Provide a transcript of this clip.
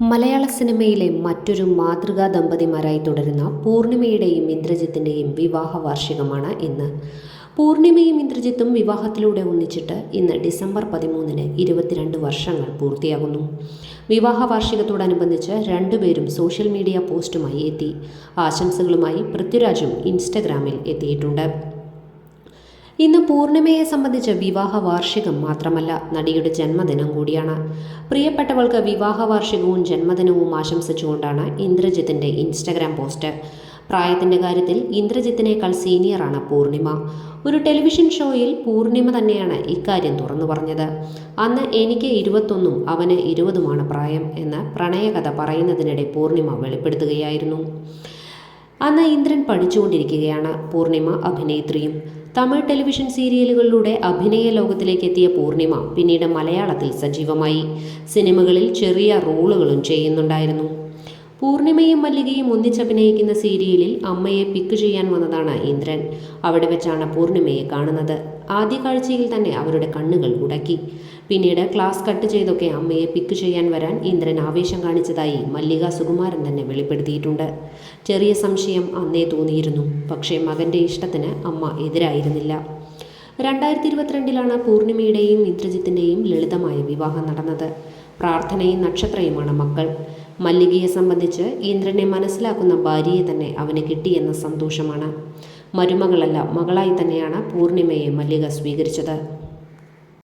മലയാള സിനിമയിലെ മറ്റൊരു മാതൃകാ ദമ്പതിമാരായി തുടരുന്ന പൂർണിമയുടെയും ഇന്ദ്രജിത്തിന്റെയും വിവാഹ വാർഷികമാണ് ഇന്ന്. പൂർണിമയും ഇന്ദ്രജിത്തും വിവാഹത്തിലൂടെ ഒന്നിച്ചിട്ട് ഇന്ന് ഡിസംബർ പതിമൂന്നിന് ഇരുപത്തിരണ്ട് വർഷങ്ങൾ പൂർത്തിയാകുന്നു. വിവാഹ വാർഷികത്തോടനുബന്ധിച്ച് രണ്ടുപേരും സോഷ്യൽ മീഡിയ പോസ്റ്റുമായി എത്തി. ആശംസകളുമായി പൃഥ്വിരാജും ഇൻസ്റ്റഗ്രാമിൽ എത്തിയിട്ടുണ്ട്. ഇന്ന് പൂർണിമയെ സംബന്ധിച്ച് വിവാഹ വാർഷികം മാത്രമല്ല നടിയുടെ ജന്മദിനം കൂടിയാണ്. പ്രിയപ്പെട്ടവൾക്ക് വിവാഹ വാർഷികവും ജന്മദിനവും ആശംസിച്ചുകൊണ്ടാണ് ഇന്ദ്രജിത്തിന്റെ ഇൻസ്റ്റഗ്രാം പോസ്റ്റ്. പ്രായത്തിന്റെ കാര്യത്തിൽ ഇന്ദ്രജിത്തിനേക്കാൾ സീനിയറാണ് പൂർണിമ. ഒരു ടെലിവിഷൻ ഷോയിൽ പൂർണിമ തന്നെയാണ് ഇക്കാര്യം തുറന്നു പറഞ്ഞത്. അന്ന് എനിക്ക് ഇരുപത്തൊന്നും അവന് ഇരുപതുമാണ് പ്രായം എന്ന് പ്രണയകഥ പറയുന്നതിനിടെ പൂർണിമ വെളിപ്പെടുത്തുകയായിരുന്നു. അന്ന് ഇന്ദ്രൻ പഠിച്ചുകൊണ്ടിരിക്കുകയാണ്. പൂർണിമ അഭിനേത്രിയും തമിഴ് ടെലിവിഷൻ സീരിയലുകളിലൂടെ അഭിനയ ലോകത്തിലേക്ക് എത്തിയ പൂർണിമ പിന്നീട് മലയാളത്തിൽ സജീവമായി. സിനിമകളിൽ ചെറിയ റോളുകളും ചെയ്യുന്നുണ്ടായിരുന്നു. പൂർണിമയും മല്ലികയും ഒന്നിച്ചഭിനയിക്കുന്ന സീരിയലിൽ അമ്മയെ പിക്ക് ചെയ്യാൻ വന്നതാണ് ഇന്ദ്രൻ. അവിടെ വെച്ചാണ് പൂർണിമയെ കാണുന്നത്. ആദ്യ കാഴ്ചയിൽ തന്നെ അവരുടെ കണ്ണുകൾ ഉടക്കി. പിന്നീട് ക്ലാസ് കട്ട് ചെയ്തൊക്കെ അമ്മയെ പിക്ക് ചെയ്യാൻ വരാൻ ഇന്ദ്രൻ ആവേശം കാണിച്ചതായി മല്ലിക സുകുമാരൻ തന്നെ വെളിപ്പെടുത്തിയിട്ടുണ്ട്. ചെറിയ സംശയം അന്നേ തോന്നിയിരുന്നു. പക്ഷേ മകന്റെ ഇഷ്ടത്തിന് അമ്മ എതിരായിരുന്നില്ല. രണ്ടായിരത്തി ഇരുപത്തിരണ്ടിലാണ് പൂർണിമയുടെയും ഇന്ദ്രജിത്തിന്റെയും ലളിതമായ വിവാഹം നടന്നത്. പ്രാർത്ഥനയും നക്ഷത്രയുമാണ് മക്കൾ. മല്ലികയെ സംബന്ധിച്ച് ഇന്ദ്രനെ മനസ്സിലാക്കുന്ന ഭാര്യയെ തന്നെ അവന് കിട്ടിയെന്ന സന്തോഷമാണ്. മരുമകളല്ല മകളായി തന്നെയാണ് പൂർണിമയെ മല്ലിക സ്വീകരിച്ചത്.